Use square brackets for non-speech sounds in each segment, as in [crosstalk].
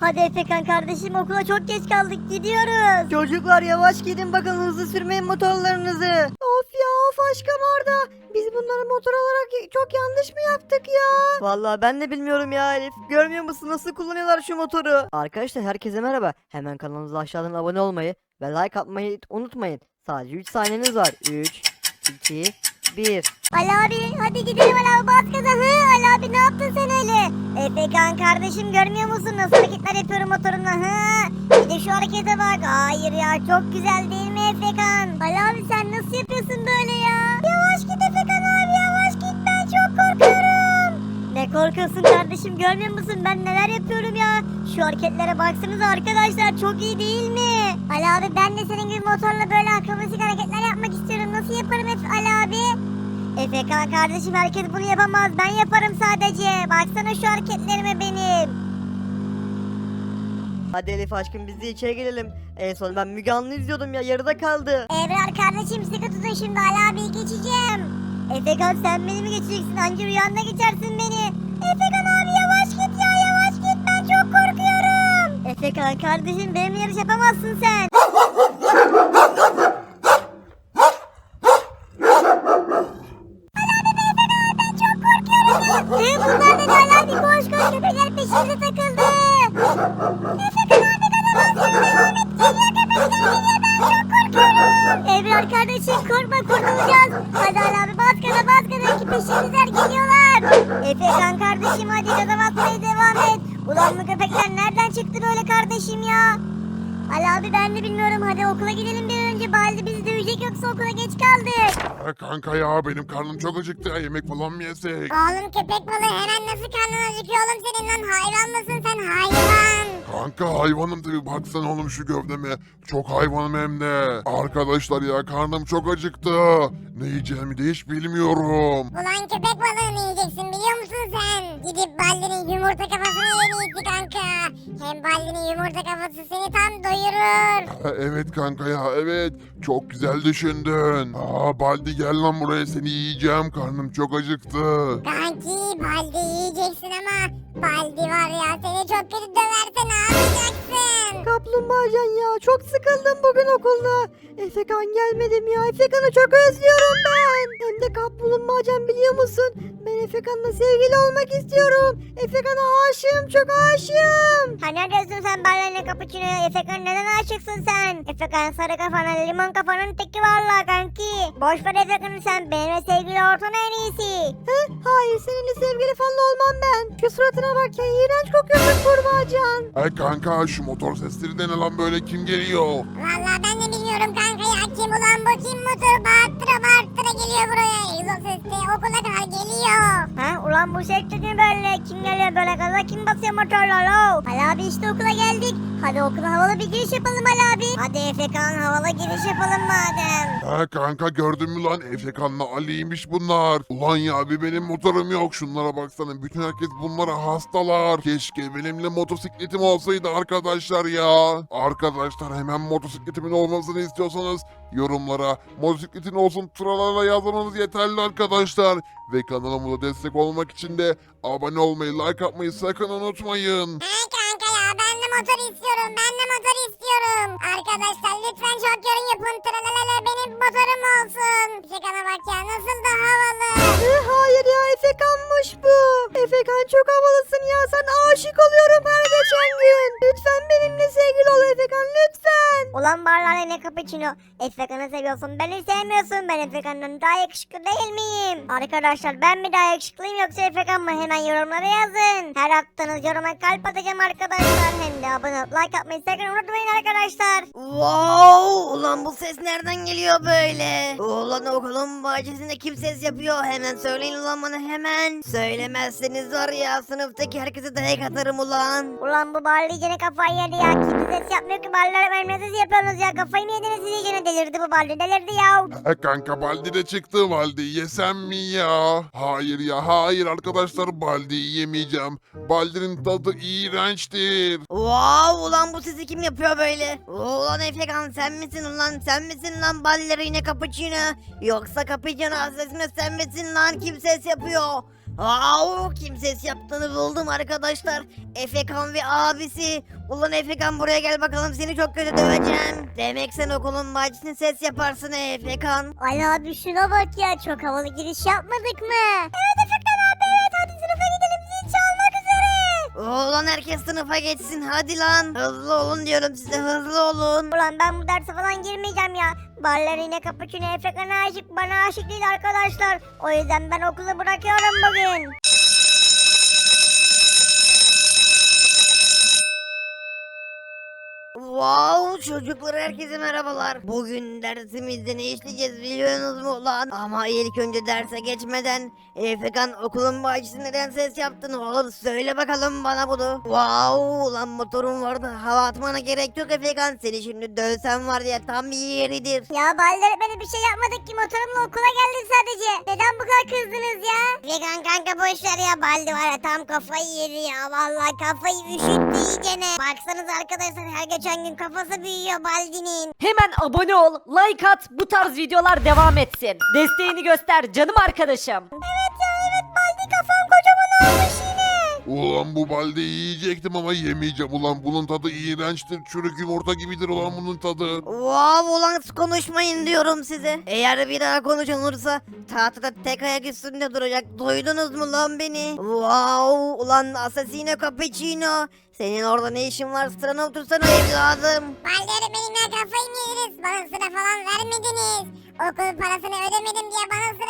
Hadi Efekan kardeşim okula çok geç kaldık gidiyoruz. Çocuklar yavaş gidin bakın hızlı sürmeyin motorlarınızı. Of ya of aşkım orada. Biz bunları motor olarak çok yanlış mı yaptık ya? Vallahi ben de bilmiyorum ya Elif. Görmüyor musun nasıl kullanıyorlar şu motoru? Arkadaşlar herkese merhaba. Hemen kanalımıza aşağıdan abone olmayı ve like atmayı unutmayın. Sadece 3 saniyeniz var. 3, 2, 1. Ali abi hadi gidelim Ali abi bas gaza. Hı, Ali abi ne yaptın sen öyle? Efekan kardeşim görmüyor musun nasıl hareketler yapıyorum motorumla? Hı? Bir de şu harekete bak. Hayır ya çok güzel değil mi Efekan? Ali abi sen nasıl yapıyorsun böyle ya? Yavaş git Efekan abi yavaş git ben çok korkuyorum. Ne korkuyorsun kardeşim görmüyor musun ben neler yapıyorum ya? Şu hareketlere baksanıza arkadaşlar çok iyi değil mi? Ali abi ben de senin gibi motorla böyle akrobatik hareketler yapmak istiyorum. Nasıl yaparım Efe Ali abi? Efekan kardeşim herkes bunu yapamaz. Ben yaparım sadece. Baksana şu hareketlerime benim. Hadi Elif aşkım biz de içeri girelim. En son ben Müge Anlı izliyordum ya yarıda kaldı. Ebrar kardeşim sıkı tutun şimdi Ali abiyi geçeceğim. Efekan sen beni mi geçeceksin? Anca rüyanda geçersin beni. Efekan abi yavaş git ya yavaş git ben çok korkuyorum. Efekan kardeşim benimle yarış yapamazsın sen. [laughs] Ebrar kardeşim korkma kurtulacağız. Hadi Ali abi bas gaza bas gaza ki peşimizler geliyorlar. Efekan kardeşim hadi gaza basmaya devam et. Ulan bu köpekler nereden çıktı böyle kardeşim ya? Ali abi ben de bilmiyorum hadi okula gidelim bir önce. Baldi bizi dövecek yoksa okula geç kaldık. Ha, kanka ya benim karnım çok acıktı. Yemek falan mı yesek? Oğlum köpek balığı hemen nasıl karnın acıkıyor oğlum senin lan hayvan mısın sen hayvan? Kanka hayvanım tabii baksana oğlum şu gövdeme. Çok hayvanım hem de. Arkadaşlar ya karnım çok acıktı. Ne yiyeceğimi de hiç bilmiyorum. Ulan köpek balığını yiyeceksin biliyor musun sen? Gidip Baldi'nin yumurta kafasını yemeyeceksin kanka. Hem Baldi'nin yumurta kafası seni tam doyurur. [laughs] Ha, evet kanka ya evet. Çok güzel düşündün. Aa Baldi gel lan buraya seni yiyeceğim. Karnım çok acıktı. Kanki Baldi yiyeceksin ama Baldi var ya seni çok kötü döverse ne? Kaplumbağacan ya çok sıkıldım bugün okulda. Efekan gelmedim ya. Efekan'ı çok özlüyorum ben. Hem de kaplumbağacan biliyor musun? Ben Efekan'la sevgili olmak istiyorum. Efekan'a aşığım çok aşığım. Ha neredesin sen Baldi'nin kapıçını? Efekan neden aşıksın sen? Efekan sarı kafanın limon kafanın teki valla kanki. Boş ver Efekan'ı sen benimle sevgili ortana en iyisi. Hı? Hayır seninle sevgili falan olmam ben. Şu suratına bak ya iğrenç kokuyorsun kurbağacan. Ay kanka şu motor sesleri de ne lan böyle kim geliyor? Valla ben de bilmiyorum kanka ya. Kim ulan bu kim motor bağırtıra bağırtıra geliyor buraya. Egzoz sesi okula kadar geliyor. Ha ulan bu ses ne böyle? Gaza kim basıyor motorla lo? Ali abi işte okula geldik. Hadi okula havalı bir giriş yapalım Ali abi. Hadi Efekan havalı giriş yapalım madem. Ha kanka gördün mü lan Efekan'la Ali'ymiş bunlar. Ulan ya bir benim motorum yok şunlara baksana bütün herkes bunlara hastalar. Keşke benimle motosikletim olsaydı arkadaşlar ya. Arkadaşlar hemen motosikletimin olmasını istiyorsanız yorumlara motosikletin olsun tralarla yazmanız yeterli arkadaşlar. Ve kanalıma destek olmak için de abone olmayı like atmayı sakın unutmayın. He kanka ya ben de motor istiyorum. Ben de motor istiyorum. Arkadaşlar lütfen çok yorum yapın. Tralalala benim motorum olsun. Efekan'a bak ya nasıl da havalı. Hı, hayır ya Efekan'mış bu. Efekan çok havalısın ya sen aşık oluyorum her geçen gün. Lütfen benimle sevgili ol Efekan lütfen. Ulan barlar ne cappuccino. Efekan'ı seviyorsun beni sevmiyorsun. Ben Efekan'dan daha yakışıklı değil miyim? Arkadaşlar ben mi daha yakışıklıyım yoksa Efekan mı? Hemen yorumlara yazın. Her attığınız yoruma kalp atacağım arkadaşlar. Hem de abone olup like atmayı sakın unutmayın arkadaşlar. Wow! Ulan bu ses nereden geliyor böyle? Ulan okulun bahçesinde kim ses yapıyor? Hemen söyleyin ulan bana hemen. Söylemezseniz var ya sınıftaki herkese dayak atarım ulan. Ulan bu barlı iyicene kafayı yedi ya. Kimse ses yapmıyor ki barlara benimle ses yapıyorsunuz ya. Kafayı mı yediniz siz iyicene delirdi bu barlı delirdi ya. Ha kanka Baldi de çıktı Baldi yesem mi ya? Hayır ya hayır arkadaşlar Baldi'yi yemeyeceğim. Baldi'nin tadı iğrençtir. Wow! Ulan bu sesi kim yapıyor böyle? Ulan Efekan sen misin ulan? Sen misin lan ballerine cappuccino? Yoksa cappuccino ses mi sen misin lan? Kim ses yapıyor? Au kim ses yaptığını buldum arkadaşlar. Efekan ve abisi. Ulan Efekan buraya gel bakalım seni çok kötü döveceğim. Demek sen okulun bahçesinde ses yaparsın Efekan. Ali abi şuna bak ya çok havalı giriş yapmadık mı? Evet Efekan Ulan herkes sınıfa geçsin hadi lan. Hızlı olun diyorum size hızlı olun. Ulan ben bu derse falan girmeyeceğim ya. Ballerina Capuchino Efekan'a aşık bana aşık değil arkadaşlar. O yüzden ben okulu bırakıyorum bugün. Wow çocuklar herkese merhabalar. Bugün dersimizde ne işleyeceğiz biliyorsunuz mu lan? Ama ilk önce derse geçmeden Efekan okulun bahçesinde neden ses yaptın oğlum söyle bakalım bana bunu. Wow lan motorun vardı hava atmana gerek yok Efekan seni şimdi dövsem var ya tam bir yeridir. Ya Balder bana bir şey yapmadık ki motorumla okula geldim sadece. Neden bu kadar kızdınız ya? Vegan kanka boş ver ya Baldi var ya tam kafayı yedi ya. Vallahi kafayı üşüttü iyicene. Baksanız arkadaşlar her geçen gün kafası büyüyor Baldi'nin. Hemen abone ol, like at, bu tarz videolar devam etsin. Desteğini göster canım arkadaşım. Evet ya evet Baldi kafam kocaman olmuş. Ulan bu balde yiyecektim ama yemeyeceğim ulan bunun tadı iğrençtir çürük yumurta gibidir ulan bunun tadı. Wow ulan konuşmayın diyorum size. Eğer bir daha konuşan olursa tahtada tek ayak üstünde duracak. Duydunuz mu lan beni? Wow ulan Assassino Cappuccino. Senin orada ne işin var? Sırana otursana evladım. Baldi öğretmenimle kafayı mı yediniz? Bana sıra falan vermediniz. Okul parasını ödemedim diye bana sıra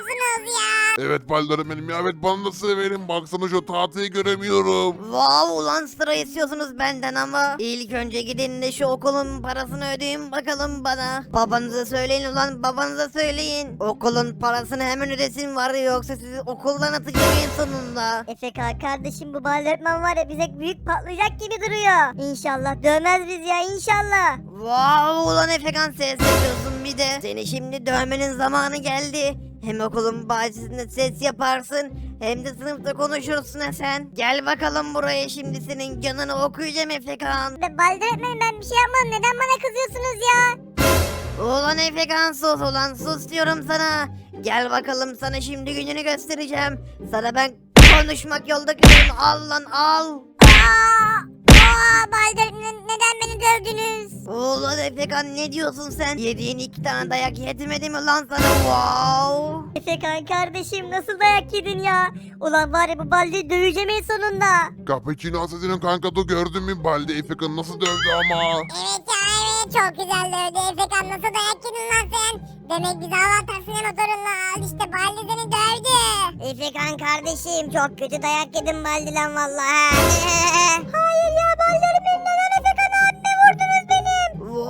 vermiyorsunuz ya. Evet baldarım benim ya evet bana da sıra verin baksana şu tahtayı göremiyorum. Wow ulan sıra istiyorsunuz benden ama ilk önce gidin de şu okulun parasını ödeyin bakalım bana. Babanıza söyleyin ulan babanıza söyleyin. Okulun parasını hemen ödesin var ya yoksa sizi okuldan atacağım en sonunda. Efeka kardeşim bu öğretmen var ya bize büyük patlayacak gibi duruyor. İnşallah dövmez biz ya inşallah. Wow ulan Efekan ses yapıyorsun bir de. Seni şimdi dövmenin zamanı geldi. Hem okulun bahçesinde ses yaparsın hem de sınıfta konuşursun ha sen. Gel bakalım buraya şimdi senin canını okuyacağım Efekan. Be Baldi öğretmenim ben bir şey yapmadım neden bana kızıyorsunuz ya? Ulan Efekan sus ulan sus diyorum sana. Gel bakalım sana şimdi gününü göstereceğim. Sana ben konuşmak yolda gidiyorum al lan al. Aa, aa Baldi öğretmenim neden beni dövdünüz? Ulan Efekan ne diyorsun sen? Yediğin iki tane dayak yetmedi mi lan sana? Wow. Efekan kardeşim nasıl dayak yedin ya? Ulan var ya bu Baldi döveceğim en sonunda. Cappuccino Asasino kanka da gördün mü balde Efekan'ı nasıl dövdü ama. Evet ya evet çok güzel dövdü Efekan nasıl dayak yedin lan sen? Demek bizi hava atarsın motorunla al işte Baldi seni dövdü. Efekan kardeşim çok kötü dayak yedim Baldi'den vallahi. [laughs] Hayır ya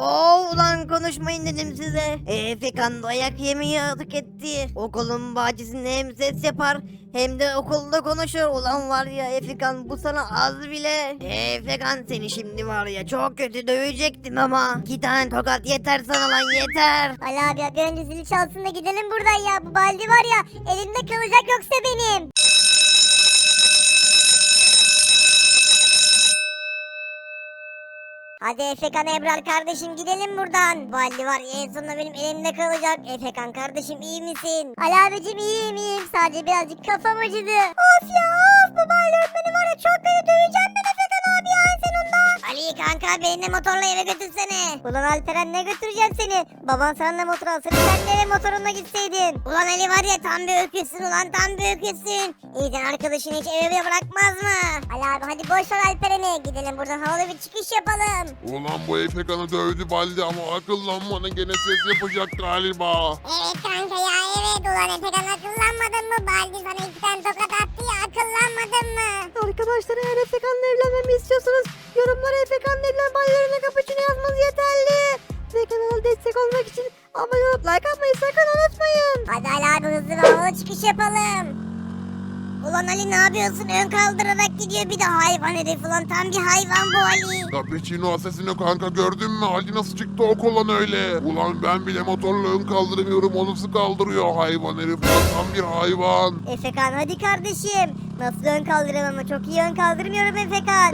Wow ulan konuşmayın dedim size. E, Efekan dayak yemeyi hak etti. Okulun bahçesinde hem ses yapar hem de okulda konuşur. Ulan var ya Efekan bu sana az bile. E, Efekan seni şimdi var ya çok kötü dövecektim ama. iki tane tokat yeter sana lan yeter. Ali abi bir önce zili çalsın da gidelim buradan ya. Bu Baldi var ya elimde kalacak yoksa benim. Hadi Efekan Ebrar kardeşim gidelim buradan. Baldi var ya en sonunda benim elimde kalacak. Efekan kardeşim iyi misin? Ali abicim iyiyim iyiyim. Sadece birazcık kafam acıdı. Of ya of bu Baldi öğretmeni var ya çok kötü döveceğim ben Efekan Ali kanka beni de motorla eve götürsene. Ulan Alperen ne götüreceğim seni? Baban sana da motor alsın sen de eve motorunla gitseydin. Ulan Ali var ya tam bir öküzsün ulan tam bir öküzsün. İyiden arkadaşını hiç eve bırakmaz mı? Ali abi hadi boş ver Alperen'i. Gidelim buradan havalı bir çıkış yapalım. Ulan bu Efekan'ı dövdü balde ama akıllanmanı gene ses yapacak galiba. Evet kanka ya evet ulan Efekan akıllanmadın mı? Baldi sana iki tane tokat attı ya akıllanmadın mı? Arkadaşlar eğer Efekan'la evlenmemi istiyorsanız yorumlara Efekan'la evlen baylarına kapıcını yazmanız yeterli. Ve kanala destek olmak için abone olup like atmayı sakın unutmayın. Hadi Ali abi hızlı bir havalı çıkış yapalım. Ulan Ali ne yapıyorsun? Ön kaldırarak gidiyor bir de hayvan herif ulan tam bir hayvan bu Ali. Cappuccino Asasino kanka gördün mü Ali nasıl çıktı okuldan öyle. Ulan ben bile motorla ön kaldıramıyorum o nasıl kaldırıyor hayvan herif ulan tam bir hayvan. Efekan hadi kardeşim. Nasıl ön kaldırıyorum ama çok iyi ön kaldırmıyorum Efekan.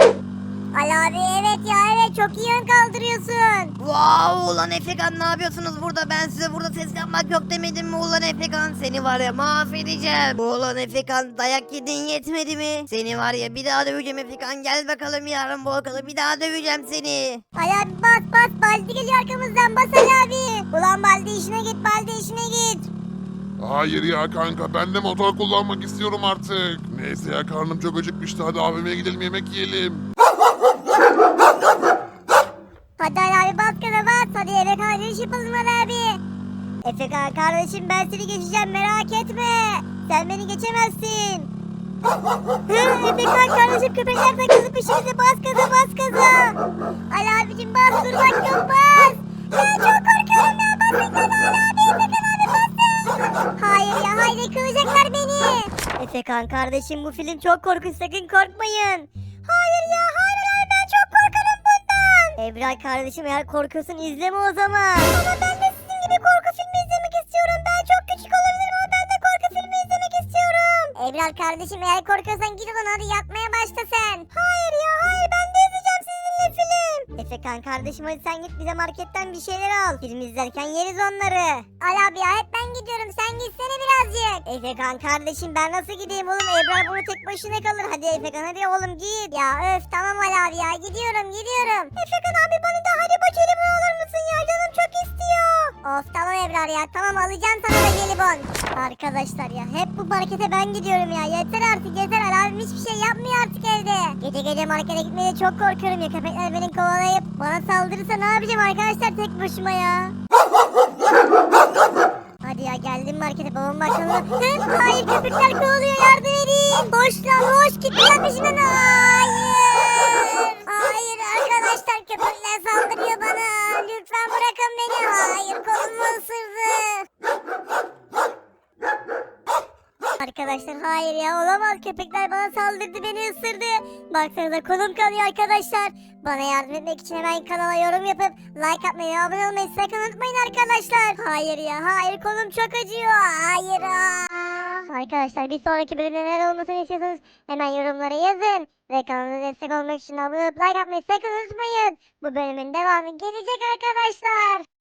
Ali abi evet ya evet çok iyi ön kaldırıyorsun. Wow ulan Efekan ne yapıyorsunuz burada? Ben size burada ses yapmak yok demedim mi ulan Efekan? Seni var ya mahvedeceğim. Ulan Efekan dayak yedin yetmedi mi? Seni var ya bir daha döveceğim Efekan. Gel bakalım yarın bu okula bir daha döveceğim seni. Ali abi bas bas Baldi geliyor arkamızdan bas Ali abi. Ulan Baldi işine git Baldi işine git. Hayır ya kanka ben de motor kullanmak istiyorum artık. Neyse ya karnım çok acıkmıştı hadi AVM'ye gidelim yemek yiyelim. Kardeş yapalım abi. Efekan kardeşim ben seni geçeceğim merak etme. Sen beni geçemezsin. Efekan kardeşim köpekler takıldı peşimize bas gaza bas gaza. Ali abicim bas dur bak yok bas. Ben çok korkuyorum ya basın gaza Ali abi Efekan abi basın. Hayır ya hayır yakalayacaklar beni. Efekan kardeşim bu film çok korkunç sakın korkmayın. Hayır ya hayır Ebrar kardeşim eğer korkuyorsun izleme o zaman. Ama ben de sizin gibi korku filmi izlemek istiyorum. Ben çok küçük olabilirim ama ben de korku filmi izlemek istiyorum. Ebrar kardeşim eğer korkuyorsan git odana hadi yatmaya başla sen. Hayır ya hayır ben de izleyeceğim sizinle film. Efekan kardeşim hadi sen git bize marketten bir şeyler al. Film izlerken yeriz onları. Al abi ya hep ben gidiyorum sen gitsene birazcık. Efekan kardeşim ben nasıl gideyim oğlum Ebrar bunu tek başına kalır. Hadi Efekan hadi oğlum git. Ya öf tamam Ali abi ya gidiyorum gidiyorum. Efekan abi bana da hadi bak jelibon alır mısın ya canım çok istiyor. Of tamam Ebrar ya tamam alacağım sana da jelibon. Arkadaşlar ya hep bu markete ben gidiyorum ya yeter artık yeter Ali abim hiçbir şey yapmıyor artık evde. Gece gece markete gitmeye çok korkuyorum ya köpekler beni kovalayıp bana saldırırsa ne yapacağım arkadaşlar tek başıma ya. Markete babam. Hı, Hayır köpekler kovalıyor yardım edin. Hoş lan hoş git lan peşinden. Hayır. Hayır arkadaşlar köpekler saldırıyor bana. Lütfen bırakın beni. Hayır kolumu ısırdı. Arkadaşlar hayır olamaz köpekler bana saldırdı beni ısırdı. Baksanıza kolum kanıyor arkadaşlar. Bana yardım etmek için hemen kanala yorum yapıp like atmayı abone olmayı sakın unutmayın arkadaşlar. Hayır ya hayır kolum çok acıyor. Hayır. aa. Arkadaşlar bir sonraki bölümde neler olmasını istiyorsanız hemen yorumlara yazın. Ve kanala destek olmak için abone olup like atmayı sakın unutmayın. Bu bölümün devamı gelecek arkadaşlar.